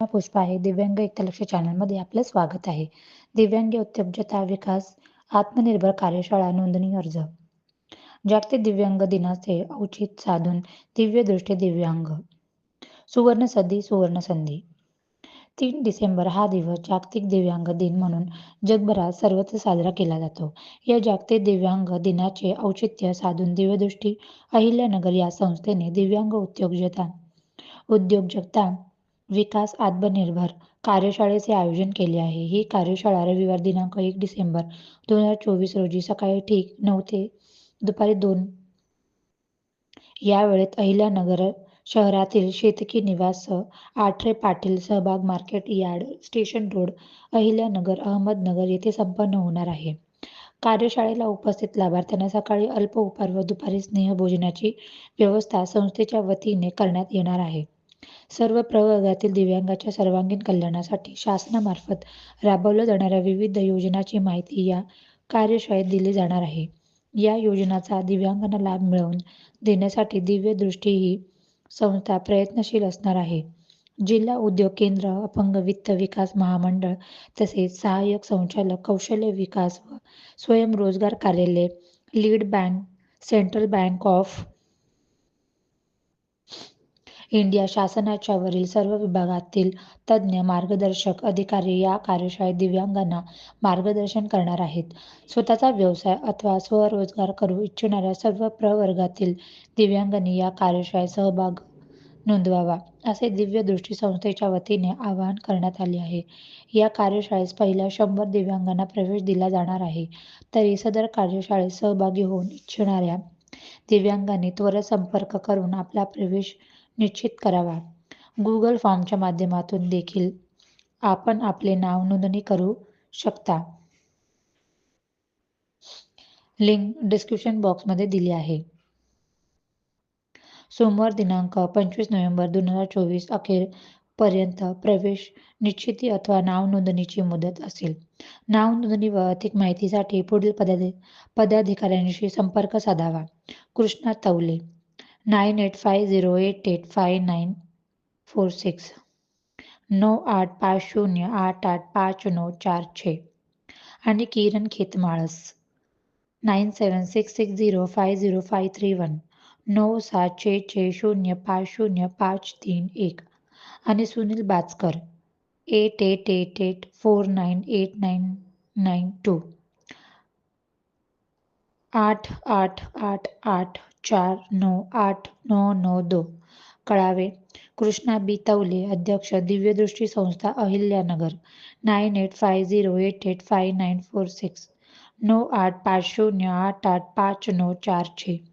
पुष्पा आहे. दिव्यांग एकलक्ष चॅनलमध्ये आपलं स्वागत आहे. दिव्यांग उद्योजकता विकास आत्मनिर्भर कार्यशाळा नोंदणी अर्ज. जागतिक दिव्यांग दिनाचे औचित साधून दिव्य दृष्टी दिव्यांग. सुवर्ण संधी सुवर्ण संधी. तीन डिसेंबर हा दिवस जागतिक दिव्यांग दिन म्हणून जगभरात सर्वत्र साजरा केला जातो. या जागतिक दिव्यांग दिनाचे औचित्य साधून दिव्यदृष्टी अहिल्यानगर या संस्थेने दिव्यांग उद्योजकता उद्योजकता विकास आत्मनिर्भर कार्यशाळेचे आयोजन केले आहे. ही कार्यशाळा रविवार दिनांक एक डिसेंबर दोन हजार चोवीस रोजी सकाळी ठीक नऊ ते दुपारी दोन या वेळेत अहिल्यानगर शहरातील शेतकी निवास आठरे पाटील सहभाग market yard station road Ahilyanagar Ahmednagar येथे संपन्न होणार आहे. कार्यशाळेला उपस्थित लाभार्थ्यांना सकाळी अल्प उपार व दुपारी स्नेहभोजनाची व्यवस्था संस्थेच्या वतीने करण्यात येणार आहे. सर्व प्रवर्गातील दिव्यांगाच्या सर्वांगीण कल्याणासाठी शासनामार्फत राबवल्या जाणाऱ्या विविध योजनांची माहिती या कार्यशाळेत दिली जाणार आहे. या योजनाचा दिव्यांगांना लाभ मिळवून देण्यासाठी दिव्य दृष्टी ही संस्था प्रयत्नशील असणार आहे. जिल्हा उद्योग केंद्र अपंग वित्त विकास महामंडळ तसेच सहाय्यक संचालक कौशल्य विकास व स्वयंरोजगार कार्यालय lead bank central bank of India शासनाच्या वरील सर्व विभागातील तज्ज्ञ मार्गदर्शक अधिकारी या कार्यशाळेत दिव्यांगांना मार्गदर्शन करणार आहेत. स्वतःचा व्यवसाय अथवा स्वरोजगार करू इच्छिणाऱ्या सर्व प्रवर्गातील दिव्यांगांनी या कार्यशाळेत सहभाग नोंदवावा असे दिव्य दृष्टी संस्थेच्या वतीने आवाहन करण्यात आले आहे. या कार्यशाळेस पहिल्या शंभर दिव्यांगांना प्रवेश दिला जाणार आहे. तरी सदर कार्यशाळेत सहभागी होऊन इच्छिणाऱ्या दिव्यांगांनी त्वरित संपर्क करून आपला प्रवेश निश्चित करावा. गुगल फॉर्मच्या माध्यमातून देखील आपण आपले नाव नोंदणी करू शकता. लिंक डिस्क्रिप्शन बॉक्समध्ये दिली आहे. सोमवार दिनांक पंचवीस नोव्हेंबर दोन हजार चोवीस अखेर पर्यंत प्रवेश निश्चिती अथवा नाव नोंदणीची मुदत असेल. नाव नोंदणी व अधिक माहितीसाठी पुढील पदाधि पदाधिकाऱ्यांशी संपर्क साधावा. Krishna Tawale nine eight five zero eight eight five nine four six નવ આઠ પાંચ શૂન્ય આઠ આઠ પાંચ નવ ચાર છે અને Kiran Khetmalas nine seven six six zero five zero five three one નવ સાત છે છે શૂન્ય પાંચ શૂન્ય પાંચ તીન એક અને Sunil Baskar eight eight eight eight four nine eight nine nine two આઠ આઠ આઠ આઠ, ચાર નો આઠ, નવ નો દો. કળાવે. કૃષ્ણાબી તવલે, અધ્યક્ષ, દિવ્ય દૃષ્ટિ સંસ્થા, Ahilyanagar. Nine eight five zero eight eight five nine four six. નવ આઠ પાંચ શૂન્ય આઠ આઠ પાંચ નો ચાર છે.